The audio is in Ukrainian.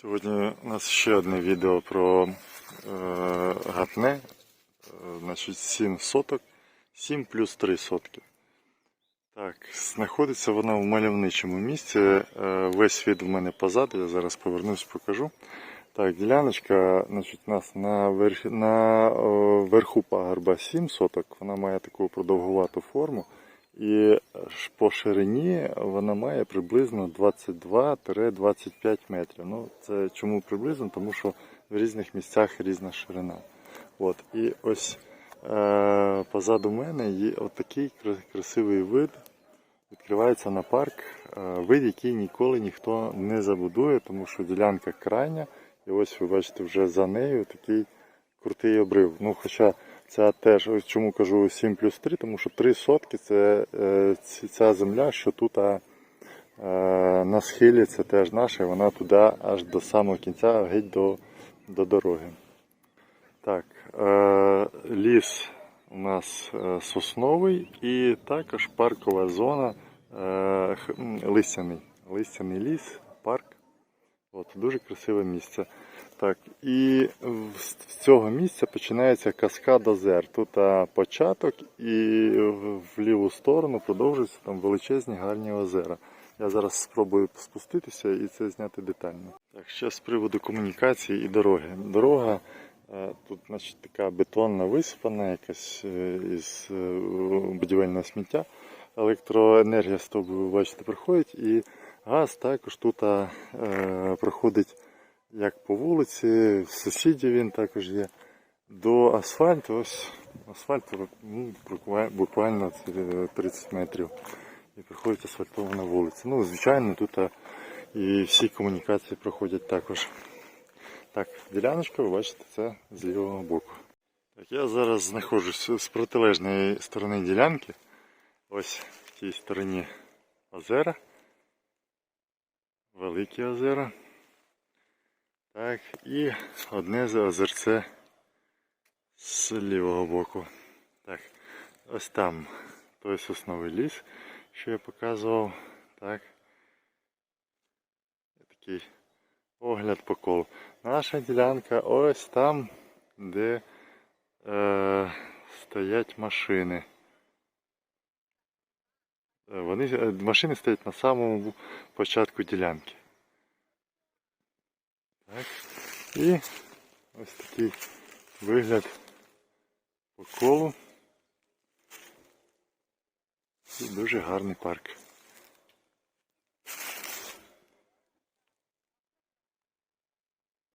Сьогодні у нас ще одне відео про е, гатне. Е, значить 7 соток, 7 плюс 3 сотки. Так, знаходиться вона в мальовничому місці. Е, весь світ в мене позаду, я зараз повернусь, покажу. Так, діляночка, значить, у нас на, верх, на верху пагорба 7 соток, вона має таку продовгувату форму. І по ширині вона має приблизно 22-25 метрів. Ну, це чому приблизно? Тому що в різних місцях різна ширина. От. І ось е, позаду мене є отакий красивий вид. Відкривається на парк, е, вид, який ніколи ніхто не забудує, тому що ділянка крайня. І ось ви бачите вже за нею такий крутий обрив. Ну, хоча ця теж, ось чому кажу 7 плюс 3, тому що 3 сотки це е, ця земля, що тут а, е, на схилі, це теж наша, і вона туди аж до самого кінця, геть до, до дороги. Так, е, ліс у нас е, сосновий і також паркова зона е, листяний. Листяний ліс, парк. От, дуже красиве місце. Так, і з цього місця починається каскад озер. Тут початок і в ліву сторону продовжуються там величезні гарні озера. Я зараз спробую спуститися і це зняти детально. Так, ще з приводу комунікації і дороги. Дорога тут значить, така бетонна висипана, якась е, із е, будівельного сміття. Електроенергія з того, ви бачите, проходить, і газ також тут е, проходить як по вулиці, в сусідів він також є. До асфальту, ось асфальт ну, буквально 30 метрів. І проходить асфальтована вулиця. Ну, звичайно, тут а, і всі комунікації проходять також. Так, діляночка, ви бачите, це з лівого боку. Так, я зараз знаходжусь з протилежної сторони ділянки. Ось в тій стороні озера. Великі озера. Так, і одне з озерце з лівого боку. Так, ось там той сосновий ліс, що я показував. Так. Такий огляд по колу. Наша ділянка ось там, де е, стоять машини. Е, Вони, е, машини стоять на самому початку ділянки. Так. І ось такий вигляд по колу. І дуже гарний парк.